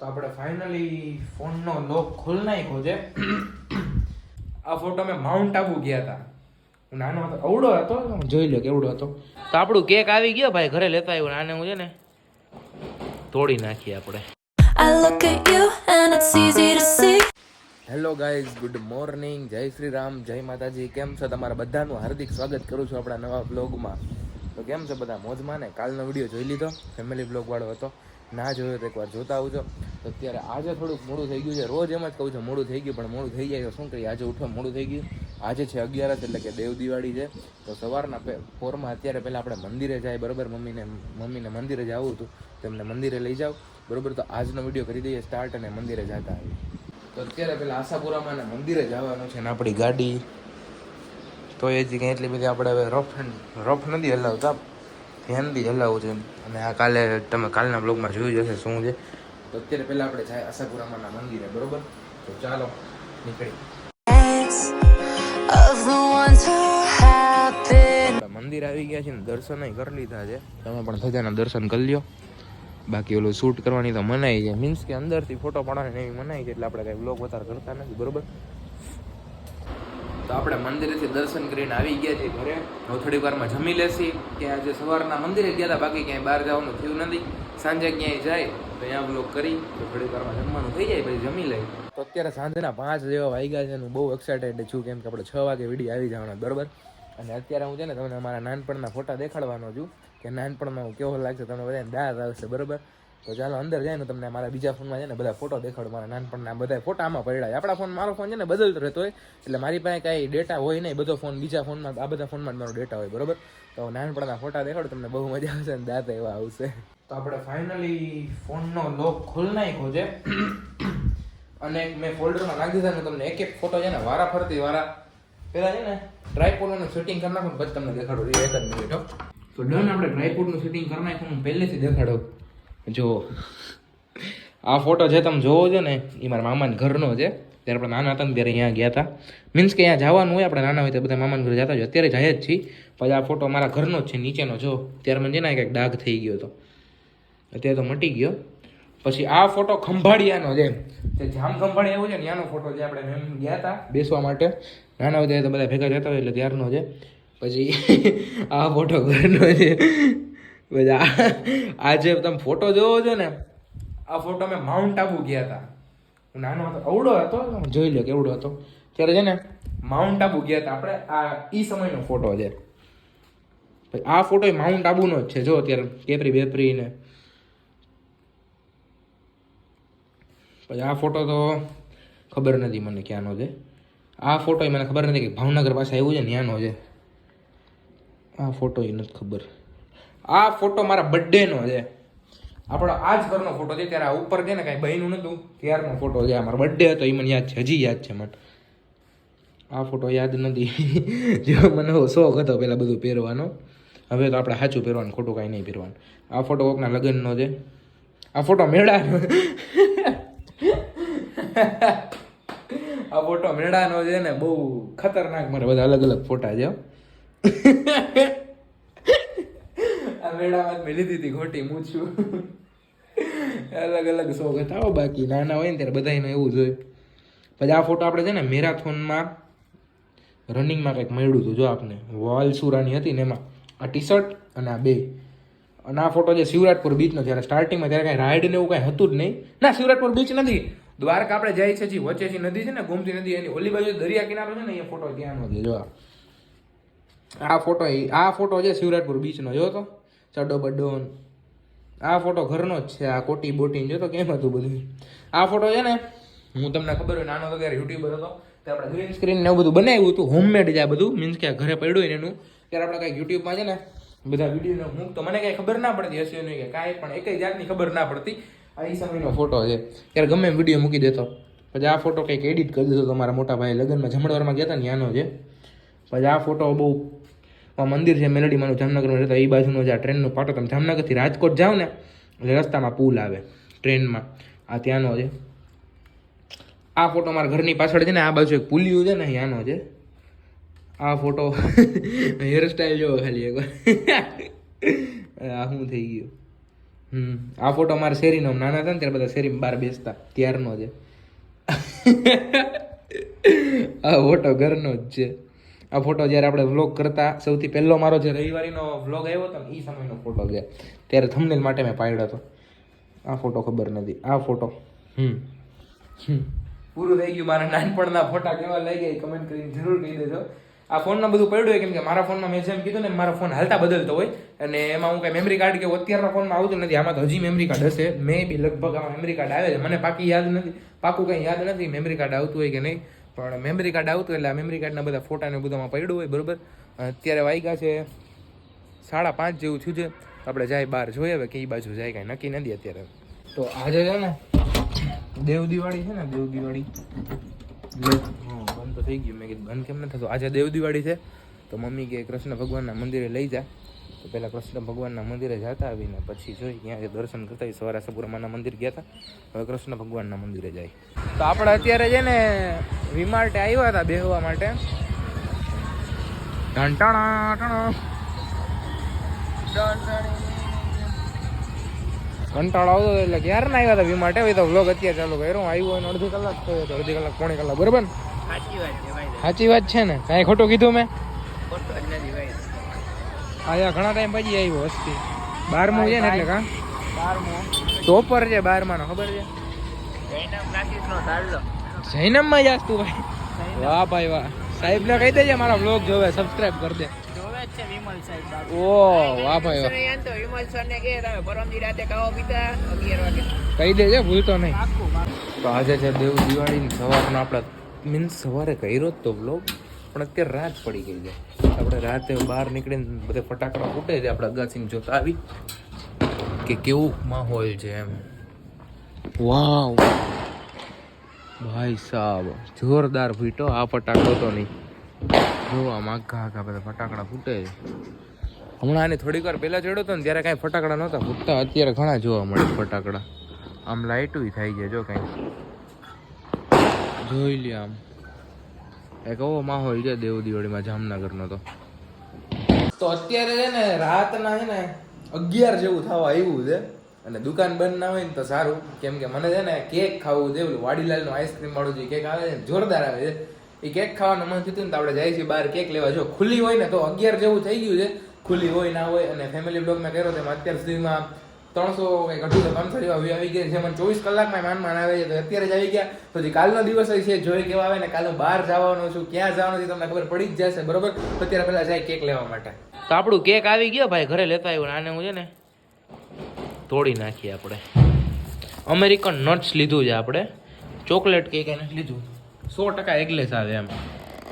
તો આપણે ફાઇનલી ફોનનો લોક ખોલ નાખ્યો છે. આ ફોટો મેં માઉન્ટ આબુ ગયા હતા. હું નાનો હતો અવડો હતો જોઈ લો કેવડો હતો. તો આપણું કેક આવી ગયો ભાઈ ઘરે લેતા આવ્યો આને હું છે ને તોડી નાખીએ આપણે. હેલો ગાઈઝ ગુડ મોર્નિંગ જય શ્રી રામ જય માતાજી. કેમ છો તમારા બધાનું હાર્દિક સ્વાગત કરું છું આપણા નવા બ્લોગમાં તો કેમ છે બધા? મોજમાં ને? કાલનો વીડિયો જોઈ લીધો ફેમિલી બ્લોગ વાળો હતો. ના જોયો તો એકવાર જોતા આવજો. તો અત્યારે આજે થોડુંક મોડું થઈ ગયું છે. રોજ એમ જ કહું છું, મોડું થઈ ગયું, પણ મોડું થઈ જાય તો શું કરીએ? આજે ઉઠવા મોડું થઈ ગયું. આજે છે અગિયારસ, એટલે કે દેવ દિવાળી છે. તો સવારના ફોરમાં અત્યારે પહેલાં આપણે મંદિરે જાય, બરાબર? મમ્મીને મમ્મીને મંદિરે જવું હતું. તેમને મંદિરે લઈ જાઓ. બરોબર? તો આજનો વીડિયો કરી દઈએ સ્ટાર્ટ અને મંદિરે જતા આવીએ. તો અત્યારે પેલા આશાપુરામાં મંદિરે જવાનું છે ને આપણી ગાડી. તો એ જ એટલી બધી આપણે હવે રફ રફ નથી હલાવતા. ધ્યાનથી હલાવવું છે અને આ કાલે તમે કાલના બ્લોગમાં જોયું જશે શું છે. તો અત્યારે પહેલાં આપણે જાય આશાપુરામાંના મંદિરે, બરોબર? તો ચાલો, નીકળી. મંદિર આવી ગયા છે ને, દર્શન કરી લીધા છે. તમે પણ સજાના દર્શન કરી લ્યો. બાકી ઓલું શૂટ કરવાની તો મનાઈ છે. મીન્સ કે અંદરથી ફોટો પાડવાની એવી મનાઈ છે, એટલે આપણે કાંઈ બ્લોગ વધારે કરતા નથી, બરોબર? તો આપણે મંદિરેથી દર્શન કરીને આવી ગયા છીએ ઘરે. હવે થોડી વારમાં જમી લેશી. કે આજે સવારના મંદિરે ગયા હતા, બાકી ક્યાંય બહાર જવાનું થયું નથી. સાંજે ક્યાંય જાય, તો અહીંયા બ્લોક કરી, તો થોડી વારમાં જમવાનું થઈ જાય, પછી જમી લઈ તો અત્યારે સાંજના પાંચ જેવા વાગ્યા છે હું બહુ એક્સાઇટેડ છું, કેમ કે આપણે છ વાગે વીડિયો આવી જવાના બરાબર. અને અત્યારે હું છે ને, તમને મારા નાનપણના ફોટા દેખાડવાનો છું, કે નાનપણમાં હું કેવો લાગશે, તમને બધાને દાદ આવશે, બરોબર. તો ચાલો અંદર જાય ને તમને મારા બીજા ફોનમાં છે ને બધા ફોટો દેખાડો. મારા નાનપણના બધા ફોટા આમાં પડ્યા. આપણા ફોન મારો ફોન છે ને બદલતો રહેતો હોય. એટલે મારી પાસે કાંઈ ડેટા હોય નહીં. બધો ફોન બીજા ફોનમાં આ બધા ફોનમાં મારો ડેટા હોય, બરોબર? તો નાનપણના ફોટા દેખાડો, તમને બહુ મજા આવશે અને દાંત એવા આવશે. તો આપણે ફાઇનલી ફોનનો લોક ખોલ નાખ્યો છે. અને મેં ફોલ્ડરમાં નાખી દીધા ને, તમને એક એક ફોટો છે ને, વારા ફરતી વારા. પેલા છે ને ટ્રાયપોડનું સેટિંગ કરી નાખું ને પછી તમને દેખાડો. એક જ મિનિટ તો ડન આપણે ટ્રાયપોડનું સેટિંગ કરી નાખ્યું. હું પહેલેથી દેખાડો. જો, આ ફોટો જે તમે જોવો છો ને એ મારા મામાના ઘરનો છે. ત્યારે આપણે નાના હતા ત્યારે અહીંયા ગયા હતા. મીન્સ કે અહીંયા જવાનું હોય, આપણે નાના હોય તો બધા મામાના ઘરે જતા હોય. અત્યારે જાય જ છીએ. પછી આ ફોટો મારા ઘરનો જ છે, નીચેનો જો. ત્યારે મને છે ને કંઈક ડાઘ થઈ ગયો હતો. અત્યારે તો મટી ગયો. પછી આ ફોટો ખંભાળિયાનો છે. તે જામ ખંભાળિયા એવું છે ને, ત્યાંનો ફોટો જે આપણે મેમ ગયા હતા, બેસવા માટે. નાના હોય તો બધા ભેગા જતા હોય એટલે ત્યારનો છે. પછી આ ફોટો ઘરનો છે. પછી આ આ જે તમે ફોટો જોવો છો ને, આ ફોટો અમે માઉન્ટ આબુ ગયા હતા. હું નાનો હતો અવડો હતો જોઈ લો કેવડો હતો. ત્યારે છે ને માઉન્ટ આબુ ગયા હતા આપણે. આ ઈ સમયનો ફોટો છે. આ ફોટો માઉન્ટ આબુનો જ છે. જો અત્યારે કેપરી, બેપરી ને. પછી આ ફોટો તો ખબર નથી મને ક્યાંનો છે. આ ફોટો મને ખબર નથી કે ભાવનગર પાસે આવ્યું છે ને ત્યાંનો છે. આ ફોટો એ નથી ખબર. આ ફોટો મારા બર્થડેનો છે. આપણો આ જ ઘરનો ફોટો છે, ત્યારે આ ઉપર છે ને કાંઈ બહેનું નહોતું ત્યારનો ફોટો છે, આ મારો બર્થડે હતો, એ મને યાદ છે, હજી યાદ છે મને. આ ફોટો યાદ નથી. જો મને શોખ હતો પહેલાં બધું પહેરવાનો. હવે તો આપણે સાચું પહેરવાનું, ખોટું કાંઈ નહીં પહેરવાનું. આ ફોટો કોકના લગ્નનો છે. આ ફોટો મેળાનો. આ ફોટો મેળાનો છે ને, બહુ ખતરનાક, મારે બધા અલગ અલગ ફોટા છે મેળામાં મેં લીધી હતી ખોટી મૂછું અલગ અલગ શોખ હતા. બાકી, નાના હોય ને ત્યારે બધાને એવું જોઈએ પછી આ ફોટો આપણે છે ને મેરાથોનમાં રનિંગમાં કંઈક મળ્યું હતું, જો આપને. વાલસુરાની હતી ને એમાં. આ ટી શર્ટ અને આ બે. અને આ ફોટો જે શિવરાજપુર બીચનો જ્યારે સ્ટાર્ટિંગમાં ત્યારે કાંઈ રાઈડ ને એવું કાંઈ હતું જ નહીં. ના, શિવરાજપુર બીચ નથી. દ્વારકા આપણે જાય છે વચ્ચે જે નદી છે ને, ગોમતી નદી, એની ઓલી બાજુ દરિયા કિનારો છે ને એ ફોટો ત્યાંનો છે, જો આ. ફોટો આ ફોટો છે શિવરાજપુર બીચનો જો તો? ચડો બડો. આ ફોટો ઘરનો જ છે, આ કોટી બોટી જો તો કેમ હતું બધું? આ ફોટો છે ને, હું તમને ખબર હોય નાનો ત્યારે યુટ્યુબર હતો, ત્યારે આપણે ગ્રીન સ્ક્રીન ને એવું બધું બનાવ્યું હતું હોમમેડ જ આ બધું મીન્સ કે ઘરે પડ્યું હોય એનું, ત્યારે આપણે કાંઈક યુટ્યુબમાં છે ને, બધા વીડિયો મૂક તો મને કાંઈ ખબર ના પડતી હશે નહીં કે કાંઈ, પણ એક જાતની ખબર ના પડતી. આ સમયનો ફોટો છે, ત્યારે ગમે વીડિયો મૂકી દેતો. પછી આ ફોટો કંઈક એડિટ કરી દીધો તમારા મોટા ભાઈ લગ્નમાં જમણવારમાં ગયા હતા ને આનો છે. પછી આ ફોટો બહુ મંદિર છે મેલડીમાંનું જામનગરમાં રહેતા એ બાજુનો જે આ ટ્રેનનો પાટો. તમે જામનગરથી રાજકોટ જાઓ ને, એટલે રસ્તામાં પુલ આવે ટ્રેનમાં. આ ત્યાંનો છે. આ ફોટો મારા ઘરની પાછળ છે ને, આ બાજુ એક પુલિયું છે ને અહીંયાનો છે. આ ફોટો હેરસ્ટાઈલ જોવો ખાલી એકવાર આ શું થઈ ગયું? હમ, આ ફોટો મારા શેરીનો નાના હતા ને, ત્યારે બધા શેરીમાં બહાર બેસતા, ત્યારનો છે. આ ફોટો ઘરનો જ છે. આ ફોટો જ્યારે આપણે વ્લોગ કરતા, સૌથી પહેલો મારો જે રવિવારીનો વ્લોગ આવ્યો હતો ને એ સમયનો ફોટો છે. ત્યારે થંબનેલ માટે મેં પાડ્યો હતો. આ ફોટો ખબર નથી. આ ફોટો હમ. પૂરું થઈ ગયું. મારા નાનપણના ફોટા કેવા લઈ ગયા કમેન્ટ કરીને જરૂર કહી દેજો. આ ફોનમાં બધું પડ્યું હોય કેમ કે મારા ફોનમાં મેં જેમ કીધું ને, મારો ફોન હાલતા બદલતો હોય. અને એમાં હું કાંઈ મેમરી કાર્ડ કે અત્યારના ફોનમાં આવતું નથી. આમાં તો હજી મેમરી કાર્ડ હશે. મેં બી લગભગ આમાં મેમરી કાર્ડ આવે છે. મને પાકી યાદ નથી. પાકું કંઈ યાદ નથી. મેમરી કાર્ડ આવતું હોય કે નહીં. પણ મેમરી કાર્ડ આવતું એટલે આ મેમરી કાર્ડના બધા ફોટા ને બધામાં પડ્યું હોય, બરોબર? અત્યારે વાગ્યા છે સાડા પાંચ જેવું થયું છે. આપણે જાય બહાર જોઈએ હવે, કે એ બાજુ જાય કાંઈ નક્કી નથી અત્યારે. તો આજે છે ને, દેવ દિવાળી છે ને, દેવ દિવાળી. બંધ તો થઈ ગયું. મેં કીધું બંધ કેમ ન થતું? આજે દેવ દિવાળી છે, તો મમ્મી કે કૃષ્ણ ભગવાનના મંદિરે લઈ જા. તો પહેલાં કૃષ્ણ ભગવાનના મંદિરે જતા આવીને પછી જોઈ જે દર્શન કરતા સવારે સપુરમાના મંદિર ગયા હતા. હવે કૃષ્ણ ભગવાનના મંદિરે જાય. તો આપણે અત્યારે છે ને વિમાર્ટે આવ્યા હતા બેહવા માટે. કંટાળો આવતો એટલે ક્યારે ના આવ્યા હતા વી માટે તો વ્લોગ અત્યારે ચાલુ કર્યો. હું આવ્યો હોય અડધી કલાક થયો તો અડધી કલાક પોણી કલાક બરોબર ને? સાચી વાત છે ને? કાંઈ ખોટું કીધું મેં? આયા ઘણા ટાઈમ પછી આવ્યો વસ્તી. બારમું છે ને એટલે કા? બારમું. ટોપર છે બારમાનો ખબર છે? જૈનમમાં જાસ તું ભાઈ વાહ ભાઈ વાહ. સાહેબને કહી દેજે મારા વ્લોગ જોવે સબસ્ક્રાઇબ કરી દે. સાહેબ. ઓ વાહ ભાઈ વાહ. વિમલ સર ને કહે તમે પરમદી રાતે ખાવા પીતા અગિયાર વાગે. કહી દેજે ભૂલતો નહીં. તો આજે છે દેવ દિવાળીની સવારનો આપણે મીન્સ સવારે કર્યો જ તો વ્લોગ પણ અત્યારે રાત પડી ગઈ છે. આપણે રાતે બહાર નીકળીને બધે ફટાકડા ફૂટે છે આપણે અગાસીને જોતા આવી. કે કેવું માહોલ છે એમ. વાવ. ભાઈ સાહેબ જોરદાર ફૂટો આ ફટાકડો તો નહીં. જોવા માગા આખા બધા ફટાકડા ફૂટે છે. હમણાં આની થોડીક વાર પહેલાં ચડ્યો હતો ને ત્યારે કાંઈ ફટાકડા નહોતા ફૂટતા. અત્યારે ઘણા જોવા મળે ફટાકડા. આમ લાઇટું થાય છે જો કાંઈ. જોઈ લે આમ. એક એવો માહોલ છે દેવ દિવાળીમાં જામનગરનો તો. તો અત્યારે છે ને રાતના છે ને અગિયાર જેવું થવા આવ્યું છે. અને દુકાન બંધ ના હોય ને તો સારું. કેમ કે મને છે ને કેક ખાવું છે, ઓલું વાડીલાલનું આઈસ્ક્રીમ વાળું જે કેક આવે છે જોરદાર આવે છે. એ કેક ખાવાનું મન થયું ને તો આપણે જાય છીએ બહાર કેક લેવા. જો ખુલ્લી હોય ને તો અગિયાર જેવું થઈ ગયું છે. ખુલ્લી હોય ના હોય અને ફેમિલી બ્લોગ મેં કર્યો તેમાં અત્યાર સુધીમાં ત્રણસો કંઈક અઢી તો ત્રણસો જેવા વ્યૂ આવી ગયા છે. મને ચોવીસ કલાકમાં માન માન આવે છે. તો અત્યારે જ આવી ગયા. જે કાલનો દિવસ છે જોઈ કેવા આવે ને કાલે બહાર જવાનો છું, ક્યાં જવાનું છે, તમને ખબર પડી જ જશે, બરોબર? અત્યારે પહેલા જાય કેક લેવા માટે. તો આપણું કેક આવી ગયો ભાઈ, ઘરે લેતા આવ્યો આને હું છે ને તોડી નાખીએ આપણે. અમેરિકન નટ્સ લીધું છે આપણે. ચોકલેટ કેક એને લીધું. સો ટકા એગલેસ આવે એમ.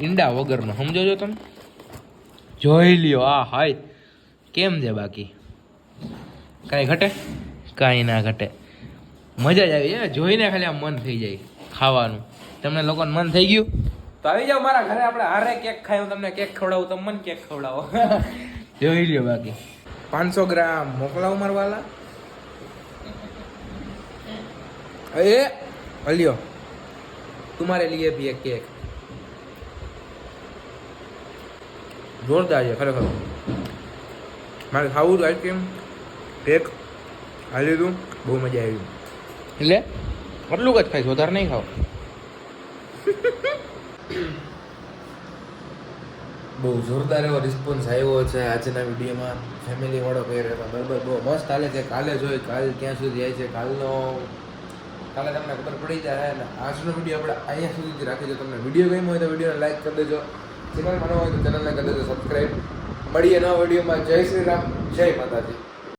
ઈંડા વગરનો સમજો છો તમે? જોઈ લ્યો, આ હાય. કેમ છે બાકી? કાંઈ ઘટે? કાંઈ ના ઘટે. મજા જ આવી જાય, જોઈને ખાલી આમ મન થઈ જાય ખાવાનું. તમને લોકોને મન થઈ ગયું? તો આવી જાઓ મારા ઘરે, આપણે હારે કેક ખાય હું તમને કેક ખવડાવું તમે મને કેક ખવડાવો. જોઈ લ્યો બાકી. પાંચસો ગ્રામ, મોકલાવું મારા એ હલ્યો. તમારે લીએ ભી એક કેક. જોરદાર છે ખરેખર. મારે ખાવું હતું આઈસ્ક્રીમ કેક હાલી લીધું બહુ મજા આવી. એટલે આટલું જ ખાઈશ વધારે નહીં ખાવ. બહુ જોરદાર એવો રિસ્પોન્સ આવ્યો છે આજના વિડીયોમાં. ફેમિલી વાળો કહી રહ્યો બરાબર બહુ મસ્ત હાલે છે કાલે જોઈ કાલ ક્યાં સુધી જાય છે કાલનો કાલે તમને ખબર પડી જાય અને આજનો વીડિયો આપણે અહીંયા સુધી જ રાખીશું તમને વીડિયો ગમ્યો હોય તો વિડીયોને લાઈક કરી દેજો. ચેનલ બનાવો હોય તો ચેનલને કરી દેજો સબસ્ક્રાઈબ મળીએ નવા વિડીયોમાં. જય શ્રી રામ, જય માતાજી.